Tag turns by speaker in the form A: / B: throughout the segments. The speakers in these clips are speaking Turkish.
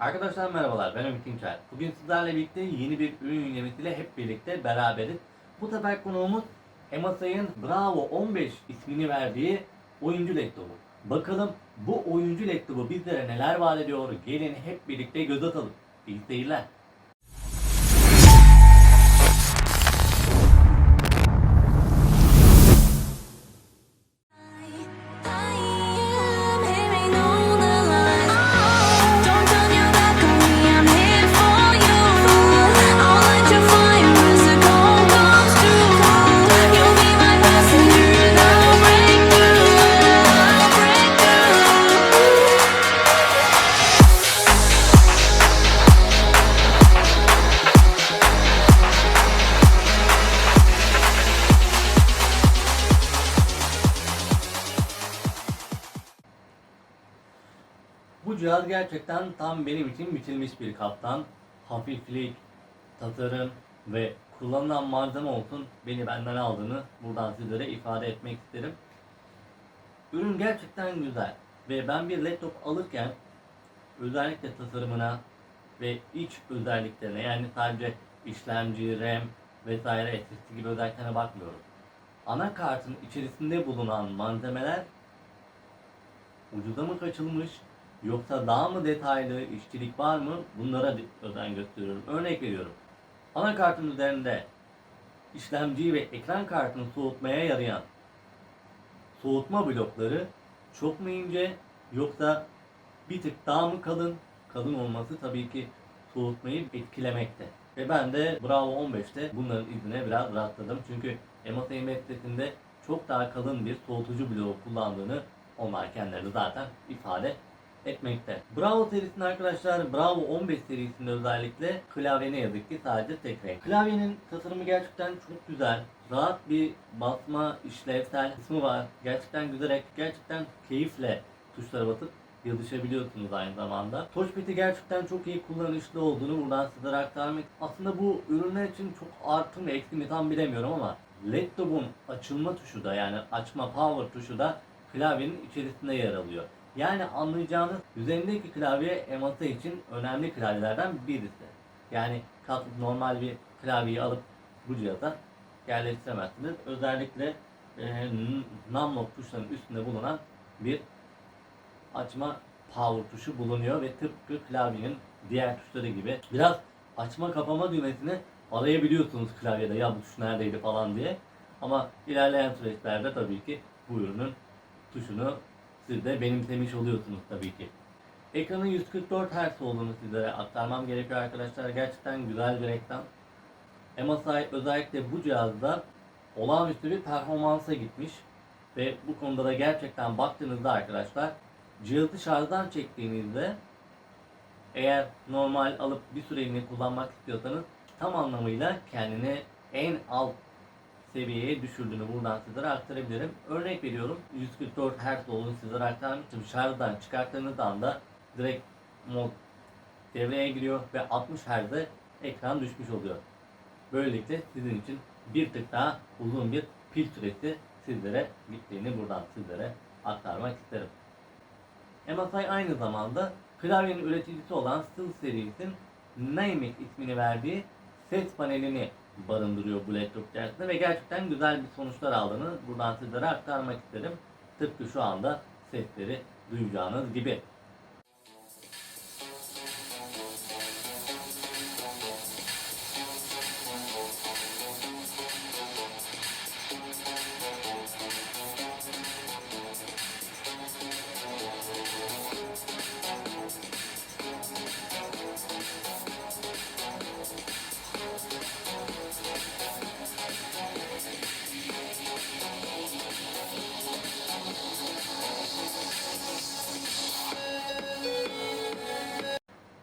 A: Arkadaşlar merhabalar ben Ümit İnçer. Bugün sizlerle birlikte yeni bir ürün incelemesiyle hep birlikte beraberiz. Bu sefer konuğumuz MSI'ın Bravo 15 ismini verdiği oyuncu laptopu. Bakalım bu oyuncu laptopu bizlere neler vaat ediyor gelin hep birlikte göz atalım. İyi seyirler. Cihaz gerçekten tam benim için biçilmiş bir kaptan. Hafiflik, tasarım ve kullanılan malzeme olsun beni benden aldığını buradan sizlere ifade etmek isterim. Ürün gerçekten güzel ve ben bir laptop alırken özellikle tasarımına ve iç özelliklerine yani sadece işlemci, RAM vesaire SSD gibi özelliklerine bakmıyorum. Anakartın içerisinde bulunan malzemeler ucuza mı kaçılmış yoksa daha mı detaylı işçilik var mı bunlara özen gösteriyorum. Örnek veriyorum. Anakartın üzerinde işlemciyi ve ekran kartını soğutmaya yarayan soğutma blokları çok mu ince yoksa bir tık daha mı kalın? Kalın olması tabii ki soğutmayı etkilemekte. Ve ben de Bravo 15'te bunların izine biraz rastladım. Çünkü web sitesinde çok daha kalın bir soğutucu bloğu kullandığını onlar kendileri zaten ifade etmekte. Bravo serisinde arkadaşlar Bravo 15 serisinde özellikle klavye ne yazık ki sadece tek renk. Klavyenin tasarımı gerçekten çok güzel. Rahat bir basma işlevsel kısmı var. Gerçekten güzel, gerçekten keyifle tuşlara basıp yazışabiliyorsunuz aynı zamanda. Touchpad'i gerçekten çok iyi kullanışlı olduğunu buradan sizlere aktarmak. Aslında bu ürünler için çok artı mı eksi mi tam bilemiyorum ama laptopun açılma tuşu da yani açma power tuşu da klavyenin içerisinde yer alıyor. Yani anlayacağınız üzerindeki klavye masa için önemli klavyelerden birisi. Yani kalkıp normal bir klavyeyi alıp bu cihaza yerleştiremezsiniz. Özellikle e, numlock tuşlarının üstünde bulunan bir açma power tuşu bulunuyor ve tıpkı klavyenin diğer tuşları gibi biraz açma kapama düğmesini arayabiliyorsunuz klavyede ya bu tuş neredeydi falan diye. Ama ilerleyen süreçlerde tabii ki bu ürünün tuşunu siz de benimsemiş oluyorsunuz tabii ki. Ekranın 144 Hz olduğunu sizlere aktarmam gerekiyor arkadaşlar. Gerçekten güzel bir ekran. MSI özellikle bu cihazda olağanüstü bir performansa gitmiş. Ve bu konuda da gerçekten baktığınızda arkadaşlar cihazı şarjdan çektiğinizde eğer normal alıp bir süreliğine kullanmak istiyorsanız tam anlamıyla kendini en alt seviyeye düşürdüğünü buradan sizlere aktarabilirim. Örnek veriyorum 144 Hz olduğunu sizlere aktarmıştım. Şarjdan çıkarttığınız anda direkt mod devreye giriyor ve 60 Hz'e ekran düşmüş oluyor. Böylelikle sizin için bir tık daha uzun bir pil süresi sizlere gittiğini buradan sizlere aktarmak isterim. MSI aynı zamanda klavyenin üreticisi olan Steel serisinin Namic ismini verdiği ses panelini barındırıyor bu laptop içerisinde ve gerçekten güzel bir sonuçlar aldığını buradan sizlere aktarmak isterim. Tıpkı şu anda sesleri duyacağınız gibi.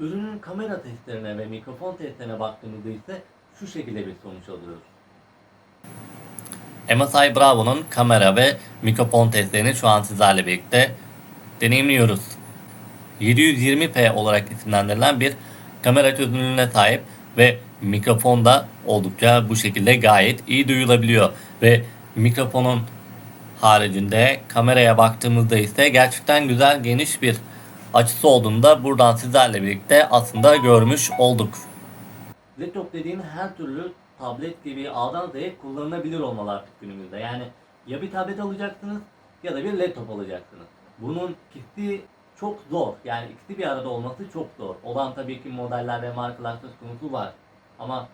A: Ürünün kamera testlerine ve mikrofon testlerine baktığımızda ise şu şekilde bir sonuç alıyoruz. MSI Bravo'nun kamera ve mikrofon testlerini şu an sizlerle birlikte deneyimliyoruz. 720p olarak isimlendirilen bir kamera çözünürlüğüne sahip ve mikrofon da oldukça bu şekilde gayet iyi duyulabiliyor ve mikrofonun haricinde kameraya baktığımızda ise gerçekten güzel geniş bir açısı olduğunu da buradan sizlerle birlikte aslında görmüş olduk. Laptop dediğin her türlü tablet gibi A'dan Z'ye kullanılabilir olmalı artık günümüzde. Yani ya bir tablet alacaksınız ya da bir laptop alacaksınız. Bunun ikisi çok zor. Yani ikisi bir arada olması çok zor. Olan tabii ki modeller ve markalar söz konusu var. Ama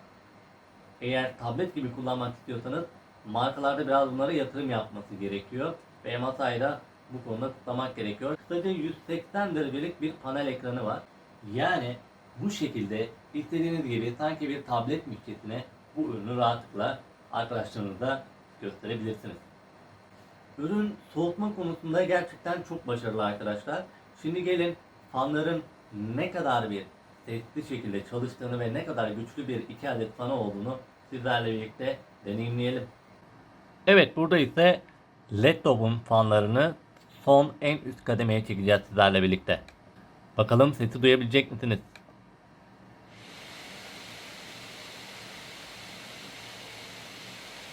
A: eğer tablet gibi kullanmak istiyorsanız markalarda biraz bunlara yatırım yapması gerekiyor. Ve MSI'da da bu konuda kutlamak gerekiyor. Kısaca 180 derecelik bir panel ekranı var. Yani bu şekilde istediğiniz gibi sanki bir tablet mülkiyetine bu ürünü rahatlıkla arkadaşlarınıza gösterebilirsiniz. Ürün soğutma konusunda gerçekten çok başarılı arkadaşlar. Şimdi gelin fanların ne kadar bir sesli şekilde çalıştığını ve ne kadar güçlü bir iki adet fanı olduğunu sizlerle birlikte deneyimleyelim. Evet burada ise laptopun fanlarını son en üst kademeye çekeceğiz sizlerle birlikte. Bakalım sesi duyabilecek misiniz?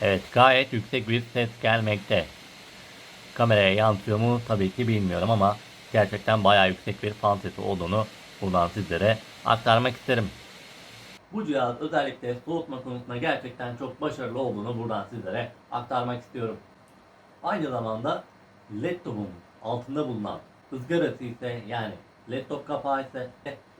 A: Evet gayet yüksek bir ses gelmekte. Kameraya yansıyor mu tabii ki bilmiyorum ama gerçekten bayağı yüksek bir fan sesi olduğunu buradan sizlere aktarmak isterim. Bu cihaz özellikle soğutma konusunda gerçekten çok başarılı olduğunu buradan sizlere aktarmak istiyorum. Aynı zamanda laptopun altında bulunan ızgarası ise yani laptop kapağı ise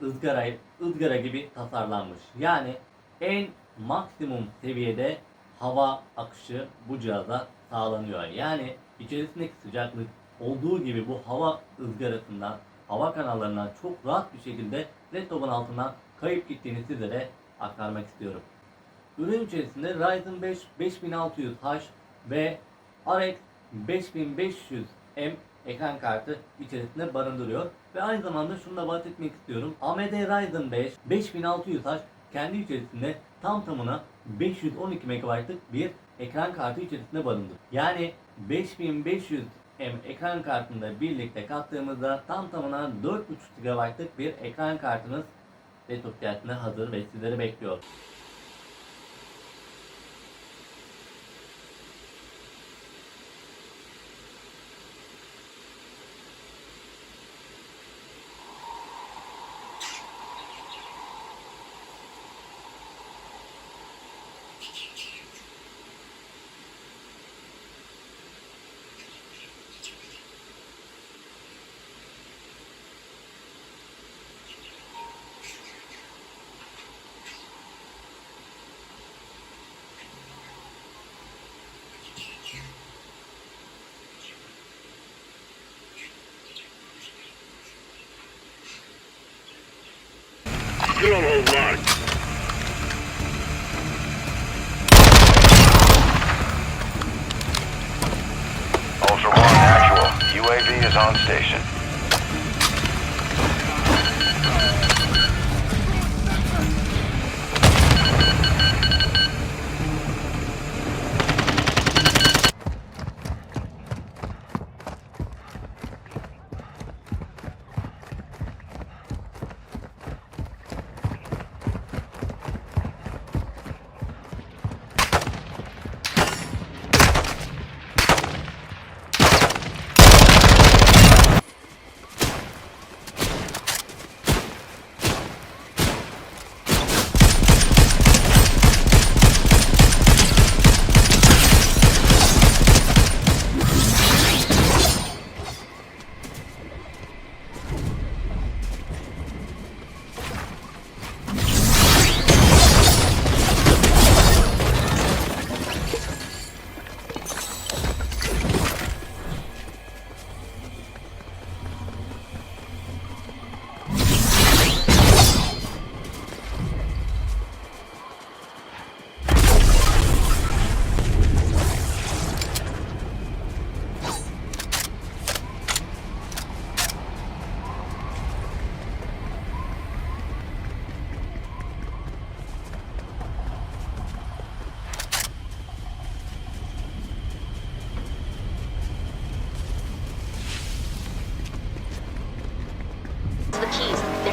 A: ızgara, ızgara gibi tasarlanmış. Yani en maksimum seviyede hava akışı bu cihaza sağlanıyor. Yani içerisindeki sıcaklık olduğu gibi bu hava ızgarasından, hava kanallarından çok rahat bir şekilde laptopun altından kayıp gittiğini sizlere aktarmak istiyorum. Ürün içerisinde Ryzen 5 5600H ve RX 5500M ekran kartı içerisinde barındırıyor. Ve aynı zamanda şunu da bahsetmek istiyorum. AMD Ryzen 5 5600H kendi içerisinde tam tamına 512 MB'lık bir ekran kartı içerisinde barındırıyor. Yani 5500 M ekran kartında birlikte kattığımızda tam tamına 4.5 GB'lık bir ekran kartınız fiyatına hazır ve sizleri bekliyor.
B: Ultra One, actual. UAV is on station.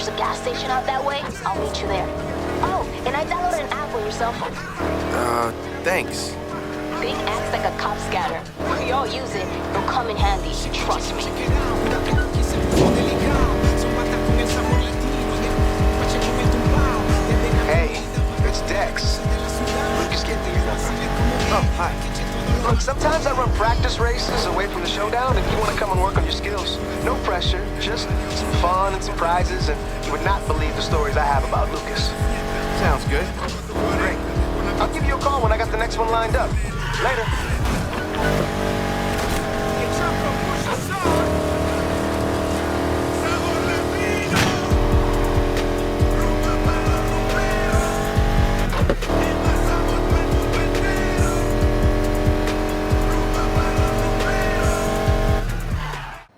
C: A gas station out that way. I'll meet you there. Oh, and I downloaded an app on your cell phone.
D: Uh, thanks.
C: Big acts like a cop scatter. We all use it. It'll come in handy. Trust me.
E: Hey, it's Dex. Lucas gave me your number. Oh, hi. Look, sometimes I run practice races away from the showdown if you want to come and work on your skills. No pressure, just some fun and some prizes and you would not believe the stories I have about Lucas.
D: Sounds good.
E: Great. I'll give you a call when I got the next one lined up. Later.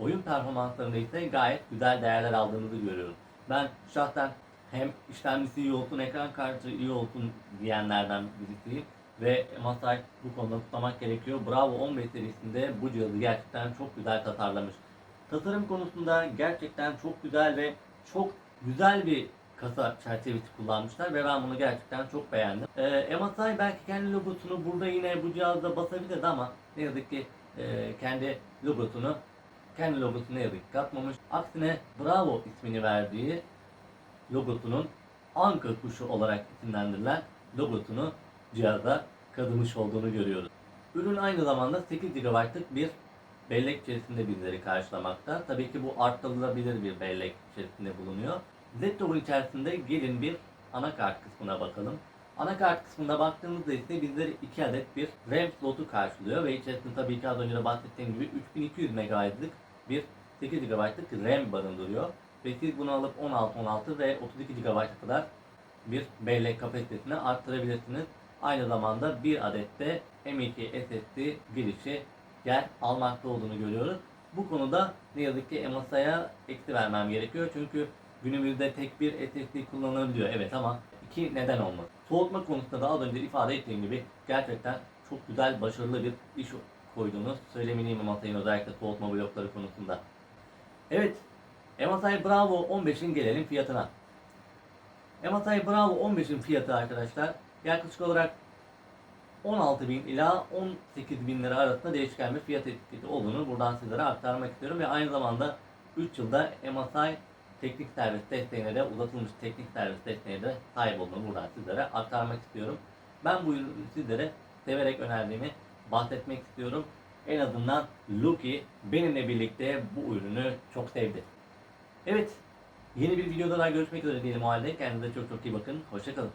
A: Oyun performanslarında ise gayet güzel değerler aldığımızı görüyoruz. Ben şahsen hem işlemcisi iyi olsun, ekran kartı iyi olsun diyenlerden birisiyim. Ve Masai bu konuda kutlamak gerekiyor. Bravo 15 serisinde bu cihazı gerçekten çok güzel tasarlamış. Tasarım konusunda gerçekten çok güzel ve çok güzel bir kasa çerçevesi kullanmışlar ve ben bunu gerçekten çok beğendim. Ee, MSI belki kendi logosunu burada yine bu cihazda basabilirdi ama ne yazık ki e, kendi logosunu kendi logosunu ne yazık ki katmamış. Aksine Bravo ismini verdiği logosunun anka kuşu olarak isimlendirilen logosunu cihaza kazımış olduğunu görüyoruz. Ürün aynı zamanda 8 GB'lık bir bellek içerisinde bizleri karşılamakta. Tabii ki bu arttırılabilir bir bellek içerisinde bulunuyor. Z-Dog'un içerisinde gelin bir anakart kısmına bakalım. Anakart kısmına baktığımızda ise bizleri 2 adet bir RAM slotu karşılıyor ve içerisinde tabii ki az önce de bahsettiğim gibi 3200 MHz'lık bir 8 GB'lık RAM barındırıyor. Ve bunu alıp 16, 16 ve 32 GB'a kadar bir bellek kapasitesini arttırabilirsiniz. Aynı zamanda bir adet de M.2 SSD girişi yer almakta olduğunu görüyoruz. Bu konuda ne yazık ki MSI'ya eksi vermem gerekiyor. Çünkü günümüzde tek bir SSD kullanılabiliyor. Evet ama iki neden olmaz. Soğutma konusunda da az önce ifade ettiğim gibi gerçekten çok güzel, başarılı bir iş koyduğunu söylemeliyim MSI'nin özellikle soğutma blokları konusunda. Evet, MSI Bravo 15'in gelelim fiyatına. MSI Bravo 15'in fiyatı arkadaşlar yaklaşık olarak 16.000 ila 18.000 lira arasında değişken bir fiyat etiketi olduğunu buradan sizlere aktarmak istiyorum ve aynı zamanda 3 yılda MSI teknik servis desteğine de uzatılmış teknik servis desteğine de sahip olduğunu buradan sizlere aktarmak istiyorum. Ben bu ürünü sizlere severek önerdiğimi bahsetmek istiyorum. En azından Lucky benimle birlikte bu ürünü çok sevdi. Evet, yeni bir videoda daha görüşmek üzere diyelim o halde. Kendinize çok çok iyi bakın. Hoşçakalın.